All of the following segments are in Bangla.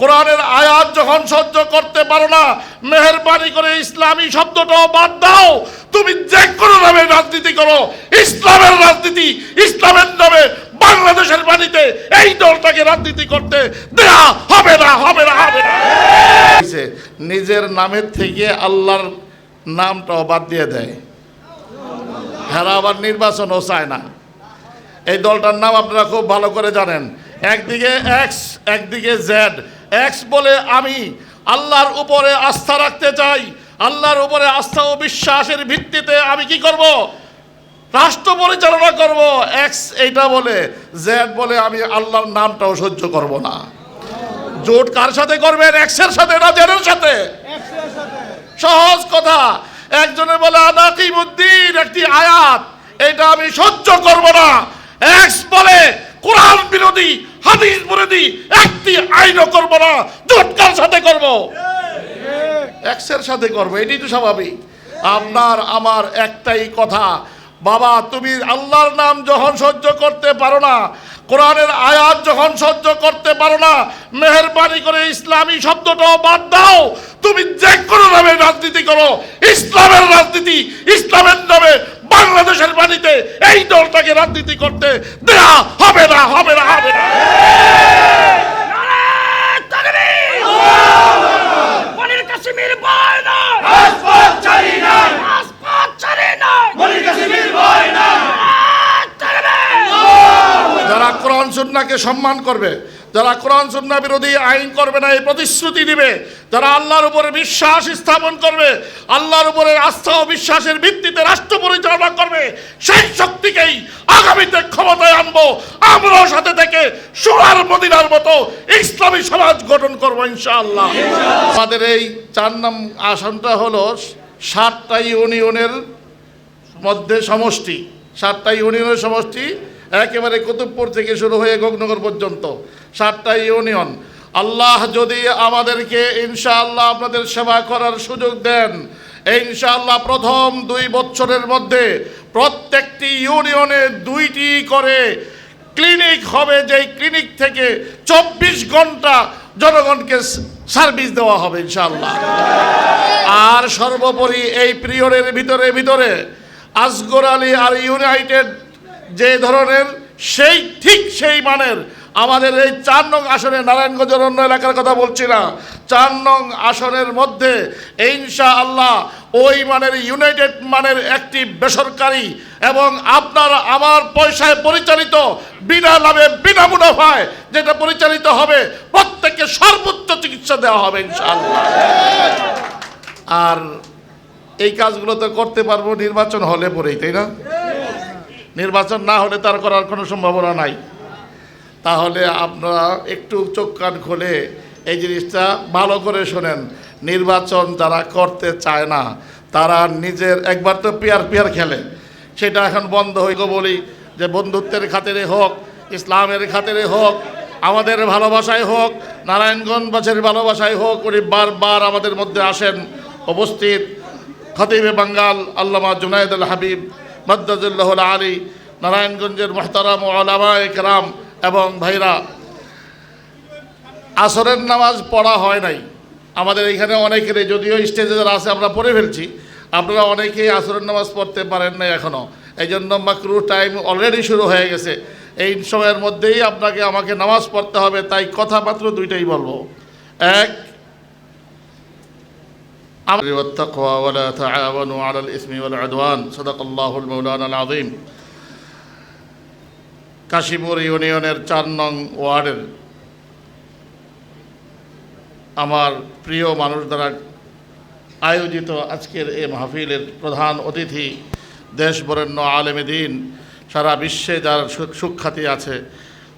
কোরআনের আয়াত যখন সহ্য করতে পারো না, মেহরবানি করে ইসলামী শব্দটাও বাদ দাও। তুমি যে কোনো নামে রাজনীতি করো, ইসলামের রাজনীতি, ইসলামের নামে বাংলাদেশের বাড়িতে এই দলটাকে রাজনীতি করতে দেয়া হবে না হবে না হবে না। নিজের নামের থেকে আল্লাহর নামটাও বাদ দিয়ে দেয়। হেরা আবার নির্বাচনও চায় না। এই দলটার নাম আপনারা খুব ভালো করে জানেন। একদিকে এক্স একদিকে জেড এক্স বলে আমি, আল্লাহর উপরে আস্থা রাখতে চাই। আল্লাহর উপরে আস্থা ও বিশ্বাসের ভিত্তিতে আমি কি করব? রাষ্ট্র পরিচালনা করব। এক্স এইটা বলে জেড বলে আমি আল্লাহর নামটাও সহ্য করব না। জোট কার সাথে করবেন? এক্সের সাথে না জেডের সাথে? সহজ কথা। একজনে বলে, আনাকিমুদ্দিন, একটি আয়াত। এটা আমি সহ্য করব না। এক্স বলে, কোরআন বিরোধী হাদিস বিরোধী একটি আইনও করব না জোটকার সাথে করব? এক্সের সাথে করব, এটাই তো স্বাভাবিক। আপনার, আমার একটাই কথা, বাবা, তুমি আল্লাহর নাম যখন সহ্য করতে পারো না, কোরআনের আয়াত যখন সহ্য করতে পারো না, মেহরবানি করে ইসলামী শব্দটাও বাদ দাও। তুমি যে কোনো নামে রাজনীতি করো, ইসলামের রাজনীতি, ইসলামের নামে বাংলাদেশের বাড়িতে এই দলটাকে রাজনীতি করতে দেয়া হবে না হবে না হবে না। যারা কোরআন সুন্নাকে সম্মান করবে যারা কোরআন সুন্না বিরোধী আইন করবে না, এই প্রতিশ্রুতি দিবে, যারা আল্লাহর উপরে বিশ্বাস স্থাপন করবে, আল্লাহর উপরে আস্থা ও বিশ্বাসের ভিত্তিতে রাষ্ট্র পরিচালনা করবে, সেই শক্তিকেই আগামীতে ক্ষমতায় আনব। আমরাও সাথে থেকে সোনার মদিনার মতো ইসলামী সমাজ গঠন করব, ইনশাআল্লাহ। আমাদের এই চার নাম আসনটা হলো সাতটা ইউনিয়নের মধ্যে সমষ্টি। সাতটা ইউনিয়নের সমষ্টি একেবারে কুতুবপুর থেকে শুরু হয়ে গগনগর পর্যন্ত। সাতটা ইউনিয়ন। আল্লাহ যদি আমাদেরকে ইনশাআল্লাহ আপনাদের সেবা করার সুযোগ দেন, ইনশাআল্লাহ প্রথম দুই বছরের মধ্যে প্রত্যেকটি ইউনিয়নে দুইটি করে ক্লিনিক হবে, যেই ক্লিনিক থেকে চব্বিশ ঘণ্টা জনগণকে সার্ভিস দেওয়া হবে ইনশাআল্লাহ। আর সর্বোপরি এই পিরিয়ডের ভিতরে ভিতরে আসগর আলী আর ইউনাইটেড যে ধরনের সেই ঠিক সেই মানের আমাদের এই চার নং আসনে নারায়ণগঞ্জের অন্য এলাকার কথা বলছি না। চার নং আসনের মধ্যে ইনশা আল্লাহ ওই মানের ইউনাইটেড মানের একটি বেসরকারি এবং আপনার আমার পয়সায় পরিচালিত বিনা লাভে, বিনা মুনাফায় যেটা পরিচালিত হবে, প্রত্যেককে সর্বোচ্চ চিকিৎসা দেওয়া হবে ইনশাআল্লাহ। আর এই কাজগুলো তো করতে পারব, নির্বাচন হলে পরেই, তাই না? নির্বাচন না হলে তার করার কোনো সম্ভাবনা নাই। তাহলে আপনারা একটু চোখ কান খুলে এই জিনিসটা ভালো করে শোনেন। নির্বাচন যারা করতে চায় না, তারা নিজের একবার তো পেয়ার পেয়ার খেলে। সেটা এখন বন্ধ হইল বলি যে বন্ধুত্বের খাতিরে হোক, ইসলামের খাতিরে হোক, আমাদের ভালোবাসায় হোক, নারায়ণগঞ্জবাসীর ভালোবাসায় হোক, উনি বারবার আমাদের মধ্যে আসেন, উপস্থিত। খতিবে বাঙ্গাল আল্লামা জুনায়দ আল হাবিব মদ্দাজুল্লাহ আলী, নারায়ণগঞ্জের মোহতারাম আলামা একরাম এবং ভাইরা, আসরের নামাজ পড়া হয় নাই। আমাদের এখানে অনেকেরই, যদিও স্টেজে যারা আছে, আমরা পড়ে ফেলছি। আপনারা অনেকেই আসরের নামাজ পড়তে পারেন না এখনও এই জন্য মাকরু টাইম অলরেডি শুরু হয়ে গেছে। এই সময়ের মধ্যেই আপনাকে, আমাকে নামাজ পড়তে হবে, তাই কথা মাত্র দুইটাই বলব। এক والتقوى ولا تعاونوا على الإثم والعدوان صدق الله المولانا العظيم কাশীপুর ইউনিয়নের চার নং ওয়ার্ডের আমার প্রিয় মানুষ দ্বারা আয়োজিত আজকের এই মাহফিলের প্রধান অতিথি দেশ বরেণ্য আলেমে দিন সারা বিশ্বে যার সু- সুখ্যাতি আছে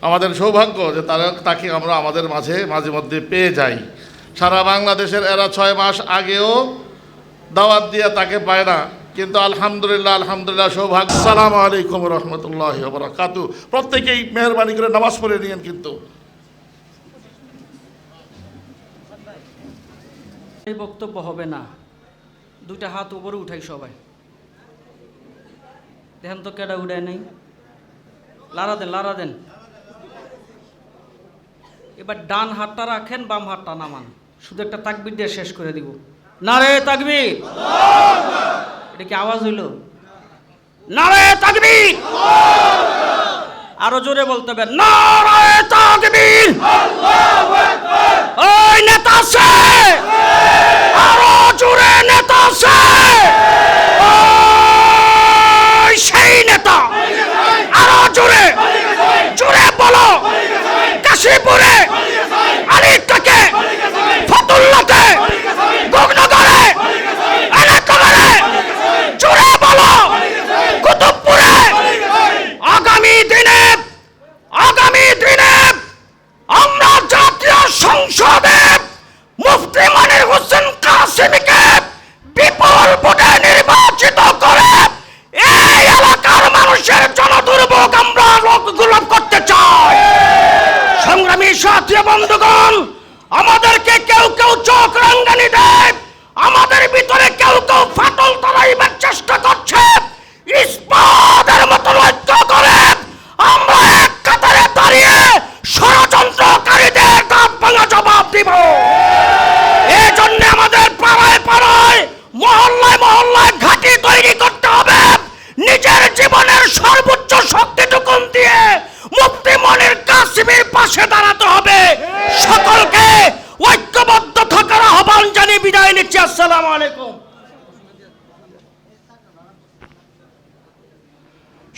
আমাদের সৌভাগ্য যে তারা তাকে আমরা আমাদের মাঝে মাঝে মধ্যে পেয়ে যাই সারা বাংলাদেশের এরা ছয় মাস আগেও দাওয়াত দিয়ে তাকে পায় না। কিন্তু আলহামদুলিল্লাহ আলহামদুলিল্লাহ সৌভাগ্য। সালাম আলাইকুম রহমতুল্লাহ কাতু প্রত্যেকেই মেহরবানি করে নামাজ পড়ে নিয়েন কিন্তু। বক্তব্য হবে না। দুইটা হাত উপরে উঠাই সবাই। দেখেন তো কেডা উঠায় নাই। লারা দেন লারা দেন। এবার ডান হাতটা রাখেন, বাম হাতটা নামান। শুধু একটা তাকবির দিয়ে শেষ করে দিব। না রে তাকবির। এটা কি আওয়াজ হইল? না তাকবির। আরও জোরে বলতে হবে না তাকবির। ওই নেতা সে। আরও জোরে নেতা সে।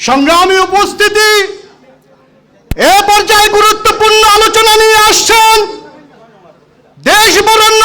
সংগ্রামী উপস্থিতি এ পর্যায়ে গুরুত্বপূর্ণ আলোচনা নিয়ে আসছেন দেশ বরণ্য